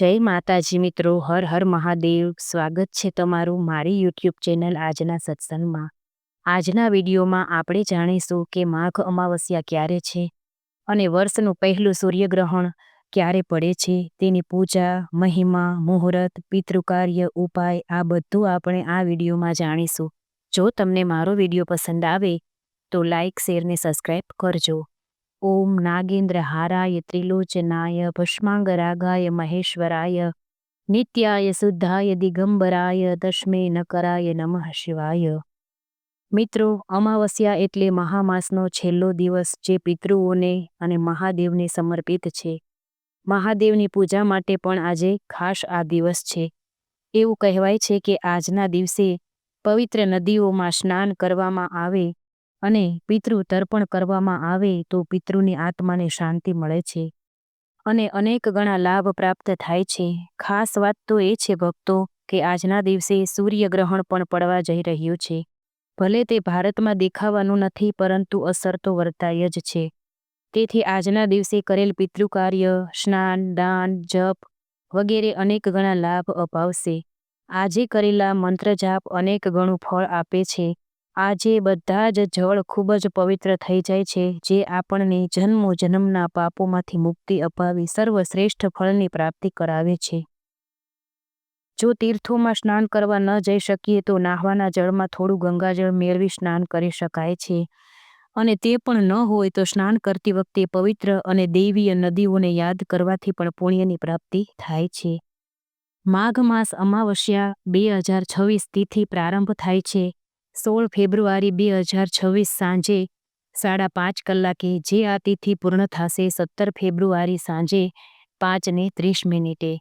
જય માતાજી મિત્રો, હર હર મહાદેવ. સ્વાગત છે તમારું મારી યુટ્યુબ ચેનલ આજના સત્સંગમાં. આજના વિડીયોમાં આપણે જાણીશું કે માઘ અમાવસ્યા ક્યારે છે અને વર્ષનું પહેલું સૂર્યગ્રહણ ક્યારે પડે છે. તેની પૂજા, મહિમા, મુહૂર્ત, પિતૃકાર્ય, ઉપાય આ બધું આપણે આ વિડીયોમાં જાણીશું. જો તમને મારો વીડિયો પસંદ આવે તો લાઇક શેર ને સબસ્ક્રાઈબ કરજો. ઓમ નાગેન્દ્ર હારાય ત્રિલોચનાય ભસ્માંગરાગાય મહેશ્વરાય, નિત્યાય શુદ્ધાય, દિગંબરાય તસ્મે નકરાય નમઃ શિવાય. મિત્રો, અમાવસ્યા એટલે મહામાસનો છેલ્લો દિવસ જે પિતૃઓને અને મહાદેવને સમર્પિત છે. મહાદેવની પૂજા માટે પણ આજે ખાસ આ દિવસ છે. એવું કહેવાય છે કે આજના દિવસે પવિત્ર નદીઓમાં સ્નાન કરવામાં આવે અને પિતૃ તર્પણ કરવામાં આવે તો પિતૃની આત્માને શાંતિ મળે છે. અને અનેક ગણા લાભ પ્રાપ્ત થાય છે. ખાસ વાત તો એ છે ભક્તો કે આજના દિવસે સૂર્યગ્રહણ પણ પડવા જઈ રહ્યું છે. ભલે તે ભારતમાં દેખાવાનું નથી પરંતુ અસર તો વર્તાય જ છે. તેથી આજના દિવસે કરેલ પિતૃકાર્ય, સ્નાન, દાન, જપ વગેરે અનેક ગણા લાભ અપાવશે. આજે કરેલા મંત્ર જાપ અનેક ગણું ફળ આપે છે. આજે બધા જ જળ ખૂબ જ પવિત્ર થઈ જાય છે, જે આપણને જન્મો જન્મના પાપોમાંથી મુક્તિ અપાવી સર્વશ્રેષ્ઠ ફળની પ્રાપ્તિ કરાવે છે. જો તીર્થોમાં સ્નાન કરવા ન જઈ શકીએ તો નાહવાના જળમાં થોડું ગંગાજળ મેળવી સ્નાન કરી શકાય છે. અને તે પણ ન હોય તો સ્નાન કરતી વખતે પવિત્ર અને દૈવીય નદીઓને યાદ કરવાથી પણ પુણ્યની પ્રાપ્તિ થાય છે. માઘ માસ અમાવસ્યા બે હજાર છવ્વીસ તિથિ પ્રારંભ થાય છે. સોળ ફેબ્રુઆરી બે હજાર છવ્વીસ સાંજે સાડા પાંચ કલાકે જે આ તિથિ પૂર્ણ થશે સત્તર ફેબ્રુઆરી સાંજે પાંચને ત્રીસ મિનિટે.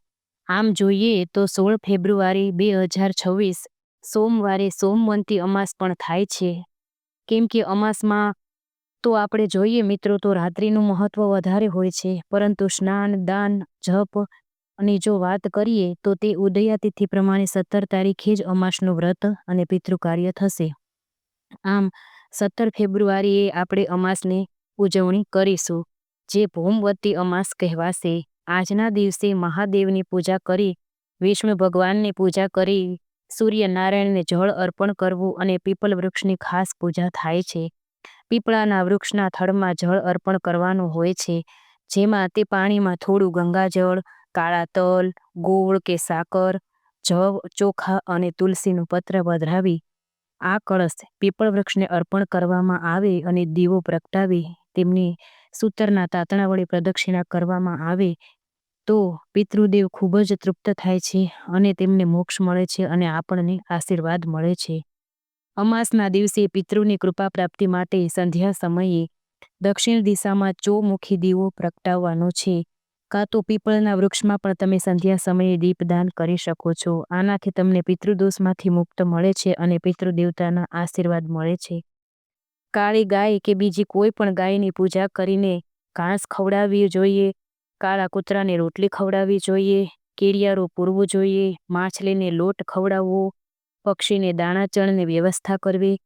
આમ જોઈએ તો સોળ ફેબ્રુઆરી બે હજાર છવ્વીસ સોમવારે સોમવંતી અમાસ પણ થાય છે. કેમ કે અમાસમાં તો આપણે જોઈએ મિત્રો તો રાત્રિનું મહત્વ વધારે હોય છે, પરંતુ સ્નાન, દાન, જપ અને જો વાત કરીએ, તો તે ઉદયાતિથિ પ્રમાણે સત્તર તારીખે જ અમાસનું વ્રત અને પિતૃકાર્ય થશે. આમ, સત્તર ફેબ્રુઆરીએ આપણે અમાસની ઉજવણી કરીશું. જે ભૂમવતી અમાસ કહેવાશે. આજના દિવસે મહાદેવની પૂજા કરી, વિષ્ણુ ભગવાનની પૂજા કરી, સૂર્યનારાયણને જળ અર્પણ કરવું અને પીપલ વૃક્ષની ખાસ પૂજા થાય છે. પીપળાના વૃક્ષના થડમાં જળ અર્પણ કરવાનું હોય છે. જેમાં તે પાણીમાં થોડું ગંગાજળ કાળા તલ ગોળ કે સાકર જવ ચોખા અને તુલસીનું પત્ર વધરાવી આ કળશ પીપળ વૃક્ષને અર્પણ કરવામાં આવે અને દીવો પ્રગટાવી, તેમની સૂતરના તાતણા વડે પ્રદક્ષિણા કરવામાં આવે, તો પિતૃદેવ ખૂબ જ તૃપ્ત થાય છે અને તેમને મોક્ષ મળે છે અને આપણને આશીર્વાદ મળે છે. અમાસના દિવસે પિતૃની કૃપા પ્રાપ્તિ માટે સંધ્યા સમયે દક્ષિણ દિશામાં ચોમુખી દીવો પ્રગટાવવાનો છે. કાં તો પીપળના વૃક્ષમાં પણ તમે સંધ્યા સમયે દીપદાન કરી શકો છો. આનાથી તમને પિતૃદોષમાંથી મુક્ત મળે છે અને પિતૃદેવતાના આશીર્વાદ મળે છે. કાળી ગાય કે બીજી કોઈ પણ ગાયની પૂજા કરીને ઘાસ ખવડાવવી જોઈએ, કાળા કૂતરાને રોટલી ખવડાવવી જોઈએ કેરિયારો પૂરવું જોઈએ, માછલીને લોટ ખવડાવવો, પક્ષીને દાણા ચણની વ્યવસ્થા કરવી,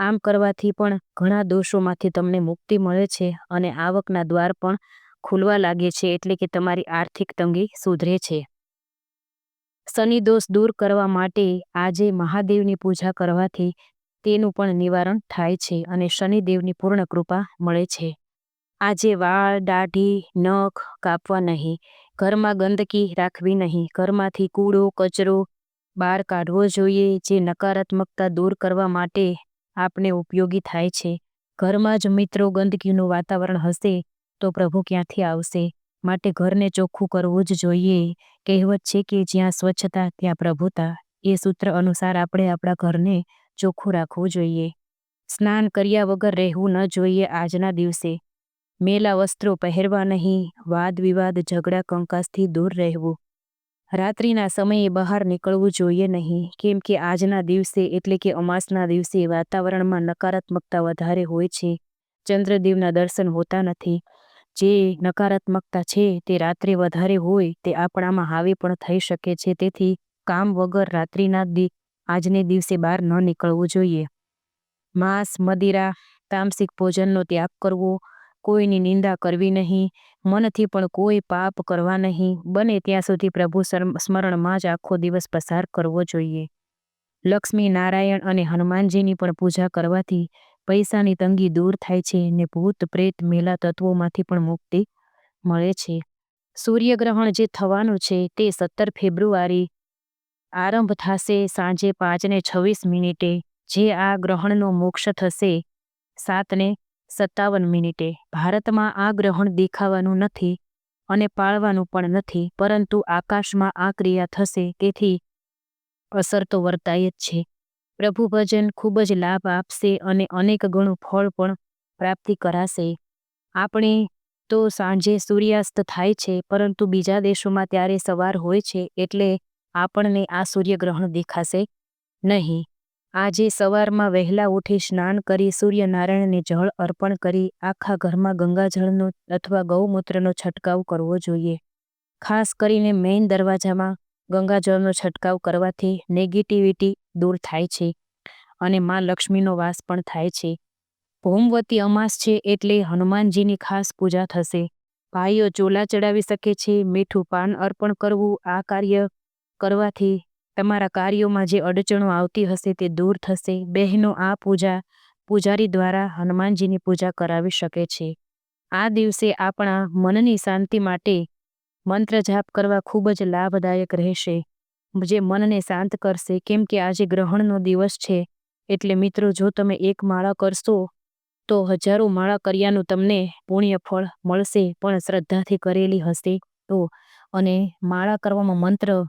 આમ કરવાથી પણ ઘણા દોષોમાંથી તમને મુક્તિ મળે છે અને આવકના દ્વાર પણ ખુલવા લાગે છે એટલે કે તમારી આર્થિક તંગી સુધરે છે. શનિ દોષ દૂર કરવા માટે આજે મહાદેવની પૂજા કરવાથી તેનું પણ નિવારણ થાય છે અને શનિદેવની પૂર્ણ કૃપા મળે છે. આજે વાળ, દાઢી, નખ કાપવા નહીં, ઘરમાં ગંદકી રાખવી નહીં, ઘરમાંથી કૂડો, કચરો બહાર કાઢવો જોઈએ જે નકારાત્મકતા દૂર કરવા માટે આપને ઉપયોગી થાય છે. ઘરમાં જ મિત્રો ગંદકીનું વાતાવરણ હશે તો પ્રભુ ક્યાંથી આવશે? માટે ઘરને ચોખ્ખું કરવું જ જોઈએ. કહેવત છે કે જ્યાં સ્વચ્છતા, ત્યાં પ્રભુતા. એ સૂત્ર અનુસાર આપણે આપણા ઘરને ચોખ્ખું રાખવું જોઈએ. સ્નાન કર્યા વગર રહેવું ન જોઈએ આજના દિવસે. મેલા વસ્ત્રો પહેરવા નહીં વાદ વિવાદ ઝઘડા, કંકાસથી દૂર રહેવું. રાત્રિના સમયે બહાર નીકળવું જોઈએ નહીં, કેમ કે આજના દિવસે એટલે કે અમાસના દિવસે વાતાવરણમાં નકારાત્મકતા વધારે હોય છે. ચંદ્રદેવના દર્શન હોતા નથી. જે નકારાત્મકતા છે તે રાત્રે વધારે હોય તે આપણામાં હાવી પણ થઈ શકે છે. તેથી કામ વગર રાત્રિના દી, આજને દિવસે બહાર ન નીકળવું જોઈએ. માંસ, મદિરા, તામસિક ભોજનનો ત્યાગ કરવો, કોઈની નિંદા કરવી નહીં, મનથી પણ કોઈ પાપ કરવા નહીં, બને ત્યાં સુધી પ્રભુ સ્મરણમાં જ આખો દિવસ પસાર કરવો જોઈએ. લક્ષ્મી નારાયણ અને હનુમાનજીની પણ પૂજા કરવાથી પૈસાની તંગી દૂર થાય છે ને ભૂત પ્રેત મેલા તત્વોમાંથી પણ મુક્તિ મળે છે. સૂર્યગ્રહણ જે થવાનું છે તે સત્તર ફેબ્રુઆરી આરંભ થશે સાંજે પાંચને છવ્વીસ મિનિટે, જે આ ગ્રહણનો મોક્ષ થશે સાતને સત્તાવન મિનિટે. ભારતમાં આ ગ્રહણ દેખાવાનું નથી અને પાળવાનું પણ નથી, પરંતુ આકાશમાં આ ક્રિયા થશે તેથી અસર તો વર્તાય જ છે. પ્રભુ ભજન ખૂબ જ લાભ આપશે અને અનેક ગણું ફળ પણ પ્રાપ્તિ કરાશે. આપણે તો સાંજે સૂર્યાસ્ત થાય છે, પરંતુ બીજા દેશોમાં ત્યારે સવાર હોય છે, એટલે આપણને આ સૂર્યગ્રહણ દેખાશે નહીં. આજે સવારમાં વહેલા ઉઠી સ્નાન કરી સૂર્યનારાયણને જળ અર્પણ કરી આખા ઘરમાં ગંગાજળનો અથવા ગૌમૂત્રનો છંટકાવ કરવો જોઈએ. ખાસ કરીને મેઇન દરવાજામાં ગંગાજળનો છંટકાવ કરવાથી નેગેટિવિટી દૂર થાય છે અને માં લક્ષ્મીનો વાસ પણ થાય છે. ભોમવતી અમાસ છે એટલે હનુમાનજીની ખાસ પૂજા થશે. ભાઈઓ ચોલા ચડાવી શકે છે, મીઠું પાન અર્પણ કરવું, આ કાર્ય કરવાથી તમારા કાર્યોમાં જે અડચણો આવતી હશે તે દૂર થશે. બહેનો આ પૂજા, પૂજારી દ્વારા હનુમાનજીની પૂજા કરાવી શકે છે. આ દિવસે આપણા મનની શાંતિ માટે મંત્ર જાપ કરવા ખૂબ જ લાભદાયક રહેશે. જે મનને શાંત કરશે, કેમ કે આજે ગ્રહણનો દિવસ છે, એટલે મિત્રો, જો તમે એક માળા કરશો, તો હજારો માળા કર્યાનું તમને પુણ્ય ફળ મળશે, પણ શ્રદ્ધાથી કરેલી હશે તો. અને માળા કરવામાં મંત્ર,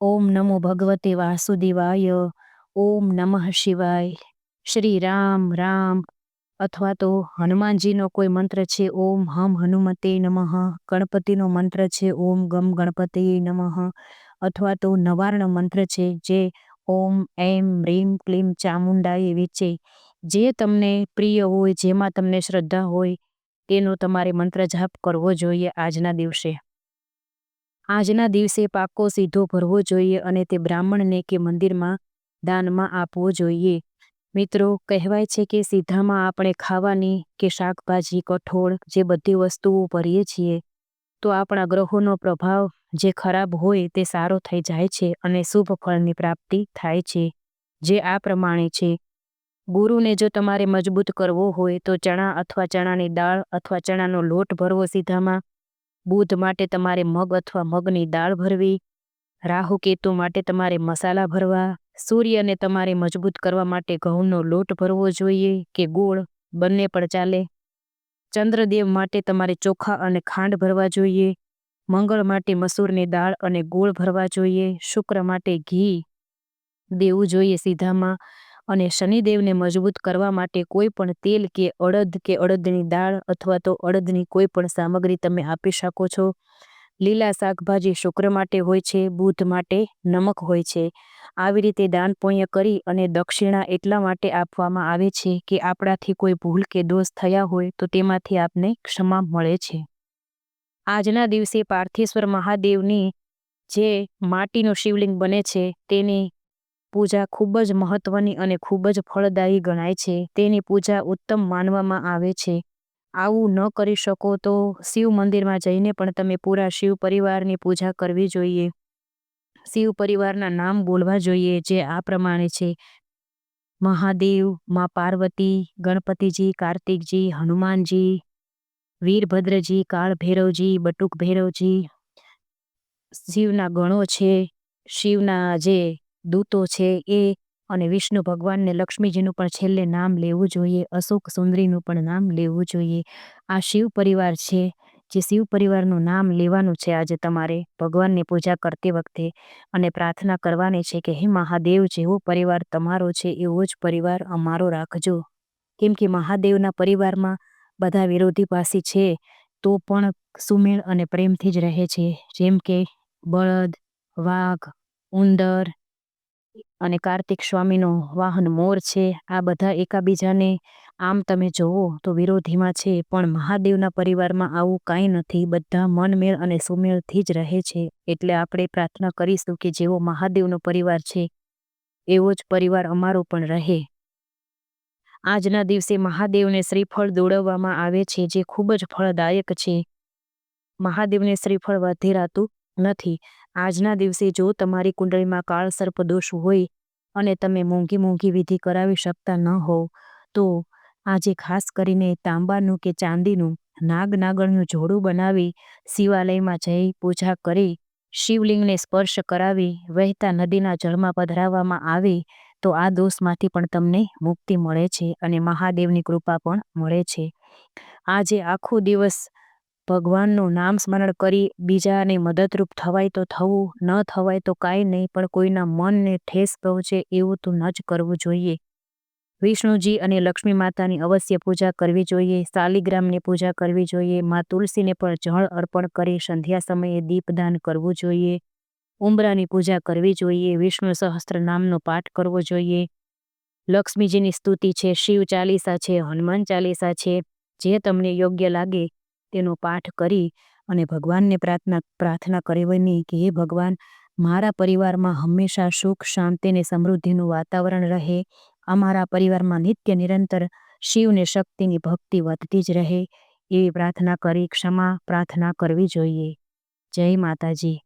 ઓમ નમો ભગવતે વાસુદેવાય, ઓમ નમઃ શિવાય, શ્રી રામ રામ. અથવા તો હનુમાનજીનો કોઈ મંત્ર છે, ઓમ હમ હનુમતે નમઃ. ગણપતિનો મંત્ર છે, ઓમ ગમ ગણપતિ નમઃ. અથવા તો નવાર્ણ મંત્ર છે જે ઓમ, એમ, રીમ, ક્લીમ, ચામુંડા એવી છે. જે તમને પ્રિય હોય, જેમાં તમને શ્રદ્ધા હોય, તેનો તમારે મંત્ર જાપ કરવો જોઈએ આજના દિવસે. આજના દિવસે પાકો સીધો ભરવો જોઈએ અને તે બ્રાહ્મણને કે મંદિરમાં દાનમાં આપવો જોઈએ. મિત્રો, કહેવાય છે કે સીધામાં આપણે ખાવાની કે શાકભાજી, કઠોળ જે બધી વસ્તુઓ ભરીએ છીએ તો આપણા ગ્રહોનો પ્રભાવ જે ખરાબ હોય તે સારો થઈ જાય છે અને શુભ ફળની પ્રાપ્તિ થાય છે, જે આ પ્રમાણે છે. ગુરુને જો તમારે મજબૂત કરવો હોય તો ચણા અથવા ચણાની દાળ અથવા ચણાનો લોટ ભરવો સીધામાં. બુધ માટે તમારે મગ અથવા મગની દાળ ભરવી. રાહુ કેતુ માટે તમારે મસાલા ભરવા. સૂર્યને તમારે મજબૂત કરવા માટે ઘઉંનો લોટ ભરવો જોઈએ કે ગોળ, બંને પણ ચાલે. ચંદ્રદેવ માટે તમારે ચોખા અને ખાંડ ભરવા જોઈએ, મંગળ માટે મસૂરની દાળ અને ગોળ ભરવા જોઈએ, શુક્ર માટે ઘી દેવું જોઈએ સીધામાં અને શનિદેવને મજબૂત કરવા માટે કોઈ પણ તેલ કે અડદ કે અડદની દાળ અથવા તો અડદની કોઈ પણ સામગ્રી તમે આપી શકો છો. લીલા શાકભાજી શુક્ર માટે હોય છે, બુધ માટે નમક હોય છે. આવી રીતે દાન પુણ્ય કરી અને દક્ષિણા એટલા માટે આપવામાં આવે છે કે આપણાથી કોઈ ભૂલ કે દોષ થયા હોય તો તેમાંથી આપને ક્ષમા મળે છે. આજના દિવસે પાર્થેશ્વર મહાદેવની જે માટીનો શિવલિંગ બને છે, તેની પૂજા ખૂબ જ મહત્વની અને ખૂબ જ ફળદાયી ગણાય છે. તેની પૂજા ઉત્તમ માનવામાં આવે છે. આવું ન કરી શકો તો શિવ મંદિરમાં જઈને પણ તમે પૂરા શિવ પરિવારની પૂજા કરવી જોઈએ. શિવ પરિવારના નામ બોલવા જોઈએ જે આ પ્રમાણે છે. મહાદેવ, મા પાર્વતી, ગણપતિજી, કાર્તિકજી, હનુમાનજી, વીરભદ્રજી કાળ ભૈરવજી બટુક ભૈરવજી શિવના ગણો છે, શિવના જે દૂતો છે એ અને વિષ્ણુ ભગવાનને લક્ષ્મીજીનું પણ છેલ્લે નામ લેવું જોઈએ, અશોક સુંદરીનું પણ નામ લેવું જોઈએ. આ શિવ પરિવાર છે. જે શિવ પરિવારનું નામ લેવાનું છે આજે તમારે. ભગવાનની પૂજા કરતી વખતે અને પ્રાર્થના કરવાની છે કે, હે મહાદેવ, જેવો પરિવાર તમારો છે, એવો જ પરિવાર અમારો રાખજો. કેમ કે મહાદેવના પરિવારમાં બધા વિરોધીભાસી છે, તો પણ સુમેળ અને પ્રેમથી જ રહે છે. જેમ કે બળદ, વાઘ, ઉંદર અને કાર્તિક સ્વામીનો વાહન મોર છે. આ બધા એકાબીજાને આમ તમે જોવો તો વિરોધીમાં છે, પણ મહાદેવના પરિવારમાં આવું કાંઈ નથી. બધા મનમેળ અને સુમેળથી જ રહે છે. એટલે આપણે પ્રાર્થના કરીશું કે જેવો મહાદેવનો પરિવાર છે, એવો જ પરિવાર અમારો પણ રહે. આજના દિવસે મહાદેવને શ્રીફળ દોડવવામાં આવે છે, જે ખૂબ જ ફળદાયક છે. મહાદેવને શ્રીફળ વધેરાતું નથી. આજના દિવસે જો તમારી કુંડળીમાં કાળ સર્પ દોષ હોય અને તમે મોંઘી મોંઘી વિધિ કરાવી શકતા ન હોવ, તો આજે ખાસ કરીને તાંબાનું કે ચાંદીનું નાગ નાગણનું જોડું બનાવી શિવાલયમાં જઈ પૂજા કરી, શિવલિંગને સ્પર્શ કરાવી, વહેતા નદીના જળમાં પધરાવવામાં આવે, તો આ દોષમાંથી પણ તમને મુક્તિ મળે છે અને મહાદેવની કૃપા પણ મળે છે. આજે આખો દિવસ ભગવાનનું નામ સ્મરણ કરી બીજાને મદદરૂપ થવાય તો થવું, ન થવાય તો કાંઈ નહીં, પણ કોઈના મનને ઠેસ પહોંચે એવું તો ન જ કરવું જોઈએ. વિષ્ણુજી અને લક્ષ્મી માતાની અવશ્ય પૂજા કરવી જોઈએ શાલિગ્રામની પૂજા કરવી જોઈએ, મા તુલસીને પણ જળ અર્પણ કરી, સંધ્યા સમયે દીપદાન કરવું જોઈએ, ઉમરાની પૂજા કરવી જોઈએ, વિષ્ણુ સહસ્ત્ર નામનો પાઠ કરવો જોઈએ, લક્ષ્મીજીની સ્તુતિ છે, શિવ ચાલીસા છે, હનુમાન ચાલીસા છે, જે તમને યોગ્ય લાગે તેનો પાઠ કરી અને ભગવાનને પ્રાર્થના પ્રાર્થના કરવાની કે હે ભગવાન, મારા પરિવારમાં હંમેશા સુખ, શાંતિ અને સમૃદ્ધિનું વાતાવરણ રહે અમારા પરિવારમાં નિત્ય નિરંતર શિવને શક્તિની ભક્તિ વધતી જ રહે. એવી પ્રાર્થના કરી, ક્ષમા પ્રાર્થના કરવી જોઈએ. જય માતાજી.